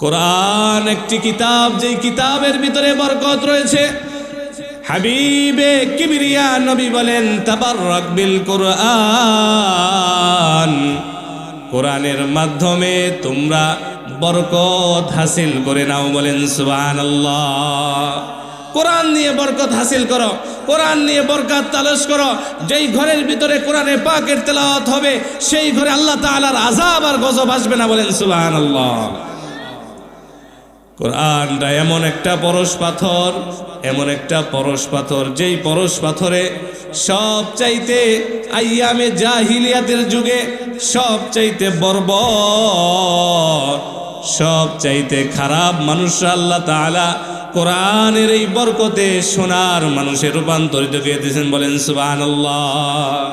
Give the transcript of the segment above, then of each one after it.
কোরআন একটি কিতাব, যেই কিতাবের ভিতরে বরকত রয়েছে। হাবিবে কিবরিয়া নবী বলেন, তাবাররাক বিল কোরআন। কোরআনের মাধ্যমে তোমরা বরকত হাসিল করে নাও বলেন, সুবহানাল্লাহ। কোরআন নিয়ে বরকত হাসিল করো, কোরআন নিয়ে বরকত তালাশ করো। যেই ঘরের ভিতরে কোরআনে পাকের তেলাওয়াত হবে, সেই ঘরে আল্লাহ তাআলার আযাব আর গজব আসবে না বলেন, সুবহানাল্লাহ। কোরআনটা এমন একটা পরশ পাথর, এমন একটা পরশ পাথর, যেই পরশ পাথরে সব চাইতে আইয়ামে জাহিলিয়াতের যুগে সব চাইতে বর্বর সব চাইতে খারাপ মানুষ আল্লাহ তাআলা কোরআনের এই বরকতে সোনার মানুষের রূপান্তরিত করে দিয়েছেন বলেন, সুবহানাল্লাহ।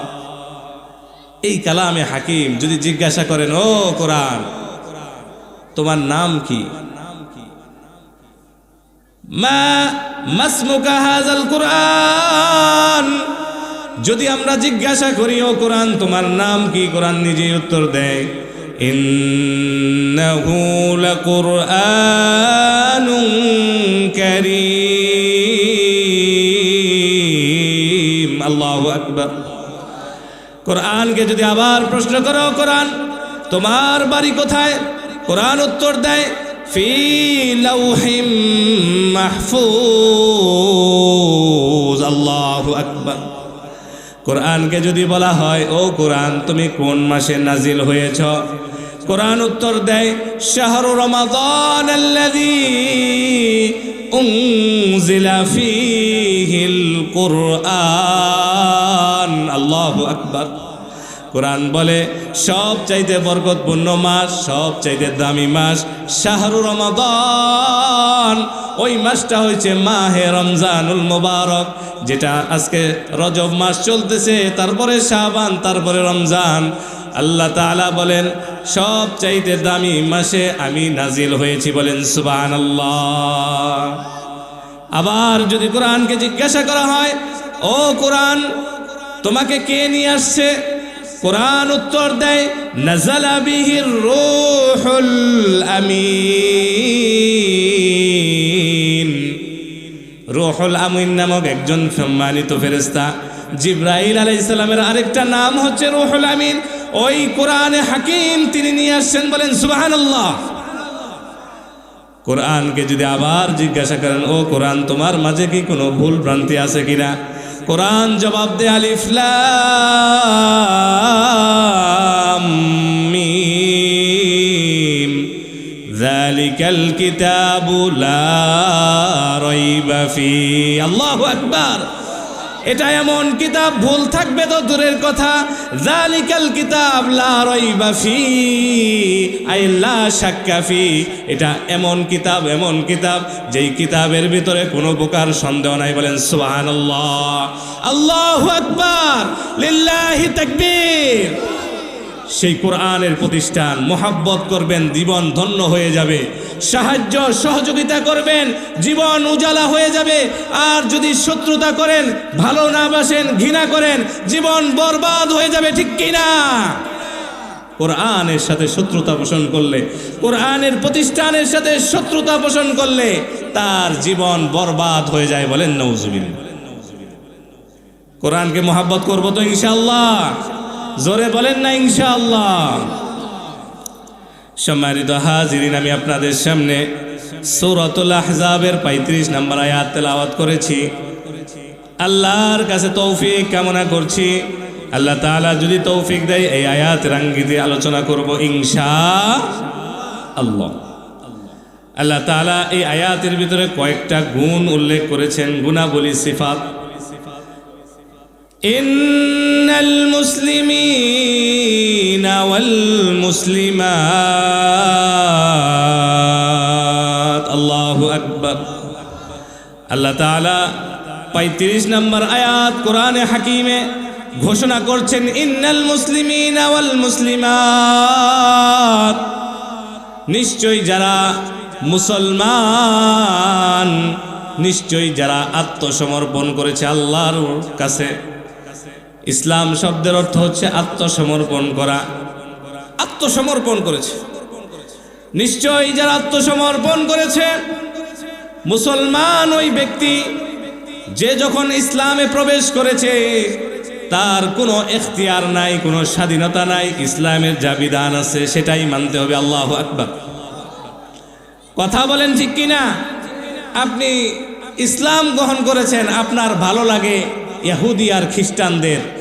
এই কালামে হাকিম যদি জিজ্ঞাসা করেন, ও কোরআন, তোমার নাম কি? মা মাসমুকা হাজাল কোরআন। যদি আমরা জিজ্ঞাসা করি, ও কোরআন, তোমার নাম কি? কোরআন নিজেই উত্তর দেয়, ইন্নাহু লাকুরআনুন কারীম। আল্লাহু আকবার। কোরআনকে যদি আবার প্রশ্ন করো কোরআন, তোমার বাড়ি কোথায়? কোরআন উত্তর দেয় ফি লাউহিম মাহফুজ, আল্লাহু আকবার। কোরআনকে যদি বলা হয়, ও কোরআন, তুমি কোন মাসে নাজিল হয়েছ? কোরআন উত্তর দেয়, শাহরু রমাদান আল্লাযী উনজিলা ফীহিল কুরআন। আল্লাহু আকবার। কোরআন বলে সব চাইতে বরকতপূর্ণ মাস সব চাইতে দামি মাস শাহরু রমাদান। ওই মাসটা হয়েছে মাহে রমজানুল মোবারক, যেটা আজকে রজব মাস চলতেছে, তারপরে শাবান, তারপরে রমজান। আল্লাহ তাআলা বলেন সব চাইতে দামি মাসে আমি নাজিল হয়েছি বলেন সুবান আবার যদি কোরআনকে জিজ্ঞাসা করা হয়, ও কোরআন, তোমাকে কে নিয়ে আসছে? কোরআন উত্তর দেয় নাজালা বিহির রূহুল আমিন। রুহুল আমিন নামক একজন সম্মানিত ফেরেশতা জিব্রাইল আলাইহিস সালামের আরেকটা নাম হচ্ছে রুহুল আমিন। ওই কোরআনে হাকিম তিনি নিয়ে আসছেন বলেন, সুবহানাল্লাহ। কোরআনকে যদি আবার জিজ্ঞাসা করেন, ও কোরআন, তোমার মাঝে কি কোনো ভুল ভ্রান্তি আছে কিনা? কোরআন জবাব দে আলিফ লাম মিম যালিকাল কিতাবু লা রাইবা ফি আল্লাহু আকবার এটা এমন কিতাব, ভুল থাকবে তো দূরের কথা। জালিকাল কিতাব, লা রাইবা ফি, আই লা শাক্কা ফি। এটা এমন কিতাব এমন কিতাব, যেই কিতাবের ভিতরে কোনো প্রকার সন্দেহ নাই। বলেন, সুবহানাল্লাহ। আল্লাহু আকবার, লিল্লাহি তাকবীর। সেই কোরআনের প্রতিষ্ঠান, মোহাব্বত করবেন, জীবন ধন্য হয়ে যাবে। সাহায্য, সহযোগিতা করবেন, জীবন উজালা হয়ে যাবে। আর যদি শত্রুতা করেন, ভালো না বাসেন, ঘৃণা করেন, জীবন বরবাদ হয়ে যাবে, ঠিক কিনা? কোরআনের সাথে শত্রুতা পোষণ করলে, কোরআনের প্রতিষ্ঠানের সাথে শত্রুতা পোষণ করলে, তার জীবন বরবাদ হয়ে যায় বলেন নৌজুবিন কোরআনকে মোহাব্বত করব তো ইনশাল্লাহ জোরে বলেন না ইনশাআল্লাহ। সম্মানিত হাজিরিন, আমি আপনাদের সামনে সৌরতুল আহজাবের পঁয়ত্রিশ নম্বর আয়াত তেলাওয়াত করেছি। আল্লাহর কাছে তৌফিক কামনা করছি। আল্লাহ তাআলা যদি তৌফিক দেয়, এই আয়াত রাঙ্গিতে আলোচনা করব ইনশা আল্লাহ আল্লাহ তাআলা এই আয়াতের ভিতরে কয়েকটা গুণ উল্লেখ করেছেন, গুণাবলী, সিফাত। إن المسلمين والمسلمات الله أكبر আল্লাহ তাআলা পঁয়ত্রিশ নম্বর আয়াত কোরআনে হাকিমে ঘোষণা করছেন ইন্নাল মুসলিমিন ওয়াল মুসলিমাত নিশ্চয়ই যারা মুসলমান নিশ্চয়ই যারা আত্মসমর্পণ করেছে আল্লাহর কাছে ইসলাম শব্দের অর্থ হচ্ছে আত্মসমর্পণ করা। আত্মসমর্পণ করেছে। নিশ্চয়ই যারা আত্মসমর্পণ করেছে, মুসলমান ওই ব্যক্তি যে যখন ইসলামে প্রবেশ করেছে, তার কোনো এখতিয়ার নাই, কোনো স্বাধীনতা নাই, ইসলামের যা বিধান আছে সেটাই মানতে হবে, আল্লাহ আকবার। কথা বলেন ঠিক কিনা? আপনি ইসলাম গ্রহণ করেছেন, আপনার ভালো লাগে ইহুদি আর খ্রিস্টানদের।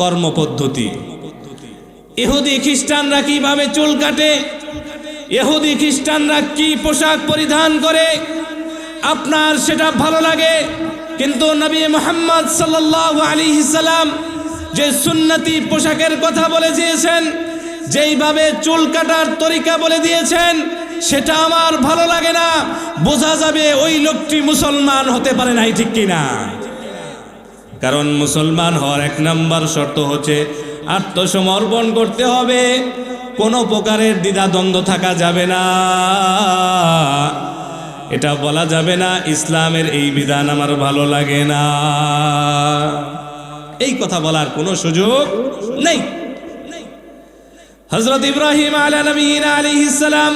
কর্মপদ্ধতি। ইহুদি খ্রিস্টানরা কীভাবে চুল কাটে? ইহুদি খ্রিস্টানরা কি পোশাক পরিধান করে? আপনার সেটা ভালো লাগে, কিন্তু নবী মোহাম্মদ সাল্লাল্লাহু আলাইহি সাল্লাম যে সুন্নতি পোশাকের কথা বলে দিয়েছেন, যেইভাবে চুল কাটার তরিকা বলে দিয়েছেন, সেটা আমার ভালো লাগে না। বোঝা যাবে ওই লোকটি মুসলমান হতে পারে নাই ঠিক কিনা। কারণ মুসলমান হওয়ার এক নম্বর শর্ত হচ্ছে আত্মসমর্পণ করতে হবে। কোনো প্রকারের দ্বিধাদ্বন্দ্ব থাকা যাবে না। এটা বলা যাবে না, ইসলামের এই বিধান আমার ভালো লাগে না। এই কথা বলার কোনো সুযোগ নেই। হজরত ইব্রাহিম আলা নবীন আলী ইসালাম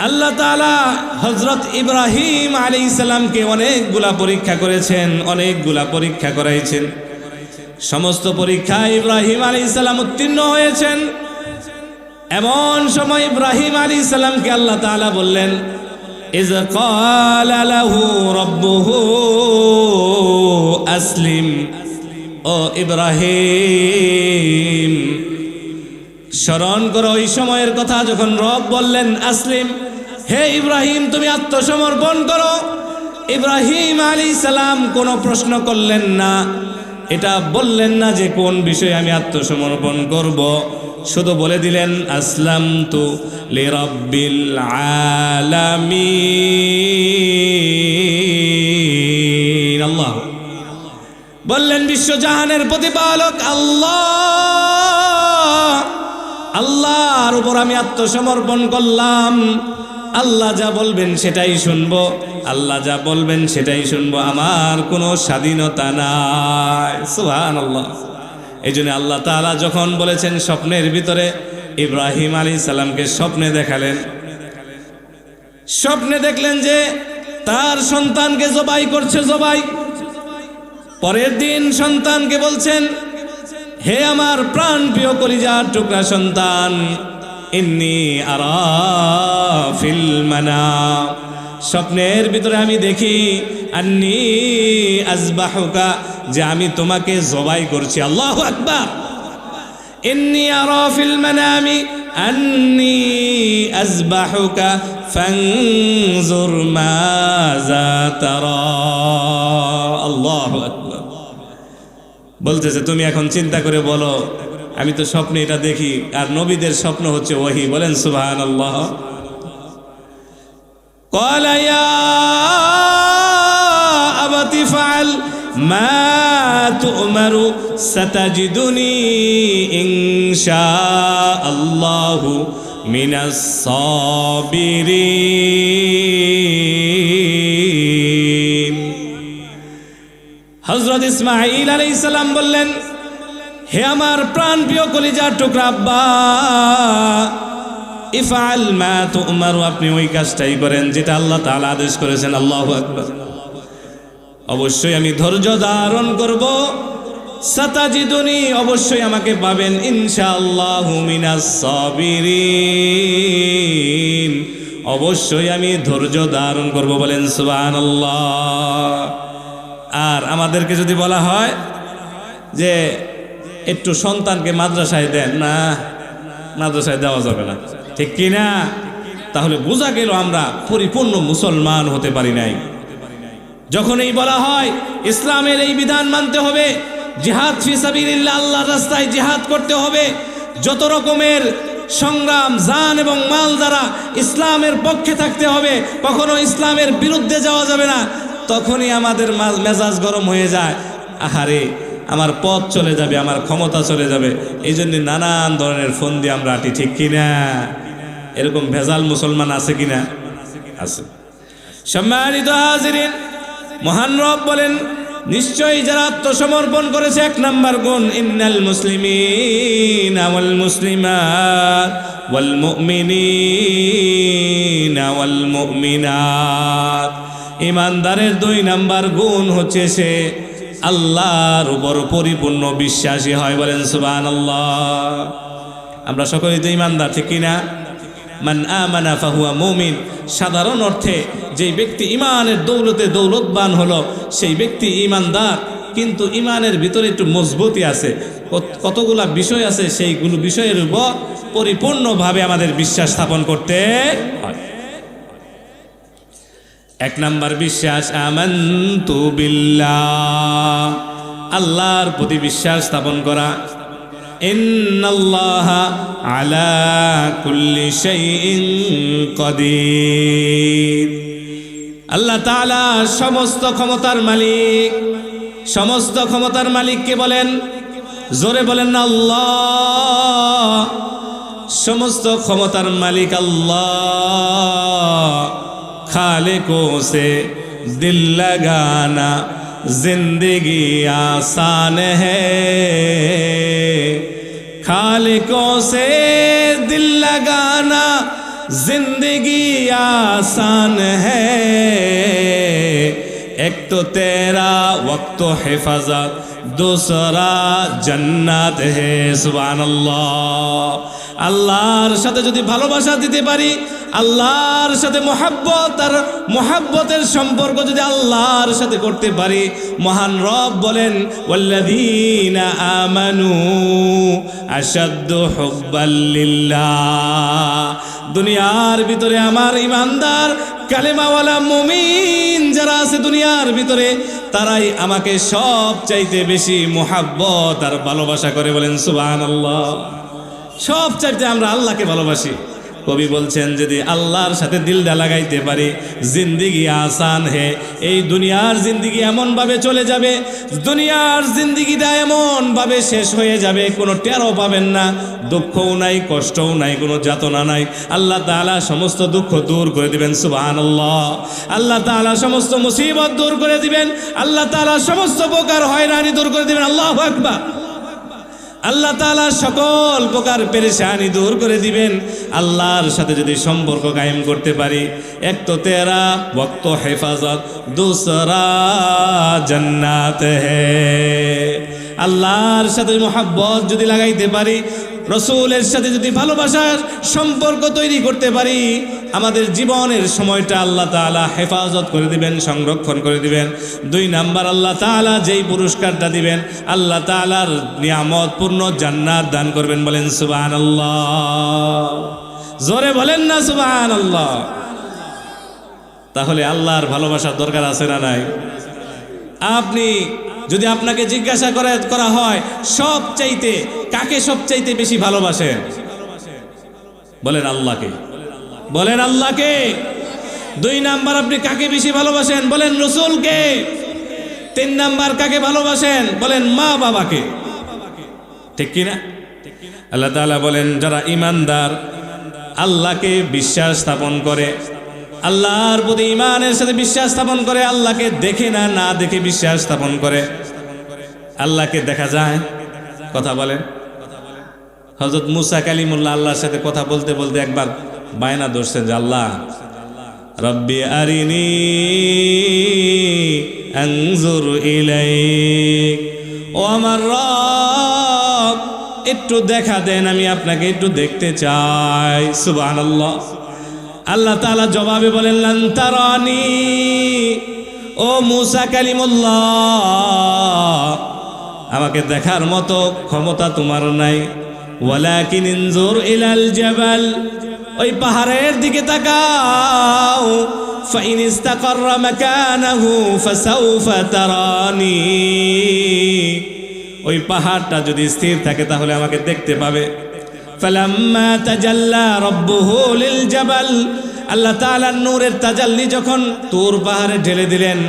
আল্লাহ তালা হজরত ইব্রাহিম আলী ইসলামকে অনেকগুলা পরীক্ষা করেছেন অনেকগুলা পরীক্ষা করাইছেন সমস্ত পরীক্ষায় ইব্রাহিম আলী ইসলাম উত্তীর্ণ হয়েছেন এমন সময় ইব্রাহিম আলী ইসলামকে আল্লাহ তালা বললেন إذ قال له ربه أسلم ও ইব্রাহিম স্মরণ করো, ওই সময়ের কথা যখন রব বললেন, আসলিম, হে ইব্রাহিম, তুমি আত্মসমর্পণ করো। ইব্রাহিম আলী সালাম কোনো প্রশ্ন করলেন না। এটা বললেন না যে কোন বিষয়ে আমি আত্মসমর্পণ করব। শুধু বলে দিলেন আসলাম তু লিরব্বিল আলামিন। আল্লাহ। বললেন বিশ্বজাহানের প্রতিপালক আল্লাহ। আল্লাহর উপর আমি আত্মসমর্পণ করলাম। আল্লাহ যা বলবেন সেটাই শুনব। আল্লাহ যা বলবেন সেটাই শুনব। আমার কোনো স্বাধীনতা নাই। সুহান আল্লাহ এই জন্য আল্লাহ তালা যখন বলেছেন স্বপ্নের ভিতরে ইব্রাহিম আলী সালামকে স্বপ্নে দেখালেন। স্বপ্নে দেখলেন যে তার সন্তানকে জবাই করছে জবাই। পরের দিন সন্তানকে বলছেন হে আমার প্রাণ প্রিয় কলিজার টুকরা সন্তান, ইন্নি আরাফিল মানা। স্বপ্নের ভিতরে আমি দেখি, আন্নি আজবাহুকা, যে আমি তোমাকে জবাই করছি। আল্লাহ আকবার। ইন্নি আরাফিল মানামি আন্নি আজবাহুকা, ফানজুর মাযা তারা আল্লাহু আকবার। বলতেছে, তুমি এখন চিন্তা করে বলো, আমি তো স্বপ্নে এটা দেখি, আর নবীদের স্বপ্ন হচ্ছে ওহি। বলেন সুবাহান আল্লাহ আবাতি ফাল মা মিনাস সাবিরিন। হজরত ইসমাইল আলাই সালাম বললেন, হে আমার প্রাণ প্রিয় কলিজার টুকরা আব্বা ইফাল মা তো উমারু আপনি ওই কাজটাই করেন যেটা আল্লাহ তাআলা আদেশ করেছেন, আল্লাহু আকবার। অবশ্যই আমি ধৈর্য ধারণ করব। সাতাজিদুনি অবশ্যই আমাকে পাবেন, ইনশাআল্লাহু অবশ্যই আমি ধৈর্য ধারণ করব বলেন, সুবহানাল্লাহ। আর আমাদেরকে যদি বলা হয় যে একটু সন্তানকে মাদ্রাসায় দেন, না, মাদ্রাসায় দেওয়া যাবে না। ঠিক কিনা তাহলে বোঝা গেল আমরা পরিপূর্ণ মুসলমান হতে পারি নাই। যখন এই বলা হয় ইসলামের এই বিধান মানতে হবে, জিহাদ ফিসাবিল্লাহ আল্লাহর রাস্তায় জিহাদ করতে হবে, যত রকমের সংগ্রাম, জান এবং মাল দ্বারা ইসলামের পক্ষে থাকতে হবে, কখনো ইসলামের বিরুদ্ধে যাওয়া যাবে না। তখনই আমাদের মেজাজ গরম হয়ে যায়। আহারে, আমার পথ চলে যাবে, আমার ক্ষমতা চলে যাবে। এই জন্য নানান ধরনের ফোন দিয়ে আমরা আটি, ঠিক কিনা? এরকম ভেজাল মুসলমান আছে কিনা? আছে। সম্মানিত হাজিরিন, মহান রব বলেন, নিশ্চয়ই যারা আত্মসমর্পণ করেছে, এক নাম্বার গুণ, ইন্নাল মুসলিমিন ওয়াল মুসলিমাত ওয়াল মুমিনিন ওয়াল মুমিনাত। ইমানদারের দুই নাম্বার গুণ হচ্ছে সে আল্লাহর উপর পরিপূর্ণ বিশ্বাসী হয় বলেন সুবান আল্লাহ আমরা সকলেই তো ইমানদার, ঠিক কিনা মান সাধারণ অর্থে যেই ব্যক্তি ইমানের দৌলতে দৌলতবান হলো, সেই ব্যক্তি ইমানদার, কিন্তু ইমানের ভিতরে একটু মজবুতি আছে, কত- কতগুলা বিষয় আছে, সেইগুলো বিষয়ের উপর পরিপূর্ণভাবে আমাদের বিশ্বাস স্থাপন করতে হয়। এক নাম্বার বিশ্বাস, আমন্তু আল্লাহর প্রতি বিশ্বাস স্থাপন করা। আলা আল্লাহ তাআলা সমস্ত ক্ষমতার মালিক। সমস্ত ক্ষমতার মালিককে বলেন? জোরে বলেন, আল্লাহ। সমস্ত ক্ষমতার মালিক আল্লাহ। خالقوں سے دل لگانا زندگی آسان ہے۔ خالقوں سے دل لگانا زندگی آسان ہے۔ ایک تو تیرا وقت و حفاظت، دوسرا جنت ہے، سبحان اللہ۔ আল্লাহর সাথে যদি ভালোবাসা দিতে পারি, আল্লাহর সাথে মোহাব্বত আর মোহাব্বতের সম্পর্ক যদি আল্লাহর সাথে করতে পারি, মহান রব বলেন আমানু দুনিয়ার ভিতরে আমার ইমানদার, কালেমাওয়ালা মুমিন যারা আছে দুনিয়ার ভিতরে, তারাই আমাকে সব চাইতে বেশি মোহাব্বত আর ভালোবাসা করে বলেন, সুবহানাল্লাহ। সব চাইতে আমরা আল্লাহকে ভালোবাসি। কবি বলছেন, যদি আল্লাহর সাথে দিলটা লাগাইতে পারি, জিন্দিগি আসান হে। এই দুনিয়ার জিন্দিগি এমনভাবে চলে যাবে, দুনিয়ার জিন্দিগিটা এমনভাবে শেষ হয়ে যাবে, কোনো টেরও পাবেন না। দুঃখও নাই, কষ্টও নাই, কোনো যাতনা নাই। আল্লাহ তাআলা সমস্ত দুঃখ দূর করে দিবেন সুবাহান আল্লাহ আল্লাহ তাআলা সমস্ত মুসিবত দূর করে দিবেন, আল্লাহ তাআলা সমস্ত প্রকার হয়রানি দূর করে দিবেন, আল্লাহ আকবার। আল্লাহ তালা সকল প্রকার পেরেশানি দূর করে দিবেন। আল্লাহর সাথে যদি সম্পর্ক কায়েম করতে পারি, এক তো তেরা বক্ত হেফাজত, দুসরা জান্নাত। হে আল্লাহর সাথে মোহাব্বত যদি লাগাইতে পারি রসুলের সাথে যদি ভালোবাসার সম্পর্ক তৈরি করতে পারি, আমাদের জীবনের সময়টা আল্লাহ তাআলা হেফাজত করে দিবেন, সংরক্ষণ করে দিবেন। দুই নাম্বার, আল্লাহ তাআলা যেই পুরস্কারটা দিবেন, আল্লাহ তাআলার নিয়ামত পূর্ণ জান্নাত দান করবেন বলেন, সুবহানাল্লাহ। জোরে বলেন না, সুবহানাল্লাহ। তাহলে আল্লাহর ভালোবাসার দরকার আছে না নাই? আপনি যদি আপনাকে জিজ্ঞাসা করা হয় সব চাইতে কাকে সব চাইতে বেশি ভালোবাসেন বলেন আল্লাহকে। বলেন আল্লাহকে। দুই নাম্বার আপনি কাকে বেশি ভালোবাসেন? বলেন রসুলকে। তিন নাম্বার কাকে ভালোবাসেন? বলেন মা বাবাকে। ঠিক কিনা? আল্লাহ তাআলা বলেন, যারা ইমানদার আল্লাহকে বিশ্বাস স্থাপন করে, আল্লাহর প্রতি ইমানের সাথে বিশ্বাস স্থাপন করে, আল্লাহকে দেখে না না দেখে বিশ্বাস স্থাপন করে, আল্লাহকে দেখা যায়। কথা বলেন। হজরত মুসা কালিমুল্লাহ আল্লাহর সাথে কথা বলতে বলতে একবার বায়না ধরছেন যে আল্লাহ, রব্বি আরিনি আনজুর ইলাইক। ও আমার রব, একটু দেখা দেন, আমি আপনাকে একটু দেখতে চাই। সুবহানাল্লাহ। আল্লাহ তাআলা জবাবে বলেন, লান তারানি। ও মুসা কালিমুল্লাহ, আমাকে দেখার মতো ক্ষমতা তোমার নাই। ওয়ালাকিন ইনজুর ইলাল জাবাল। ওই পাহাড়ের দিকে তাকাও। ফাইন ইস্তাকাররা মাকানাহু ফাসাউফা তারানি। ওই পাহাড়টা যদি স্থির থাকে তাহলে আমাকে দেখতে পাবে। তাজাল্লা রব্বুহু লিল জাবাল। আল্লাহ তাআলার নূরের তাজাল্লি যখন তুর পাহাড়ে ঢেলে দিলেন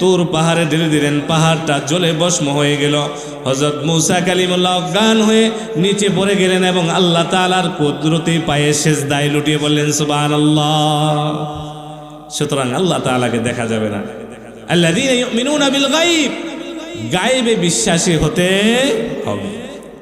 তুর পাহাড়ে ধীরে দিলেন পাহাড়টা জলে বসম হয়ে গেল। হজরত মুসা কালিমুল্লাহ গান হয়ে নিচে পড়ে গেলেন এবং আল্লাহ তালার কুদরতি পায়ে শেষ দায় লুটিয়ে বললেন সুবাহ আল্লাহ সুতরাং আল্লাহ তালাকে দেখা যাবে না। আল্লাহ গাইব বিশ্বাসী হতে হবে।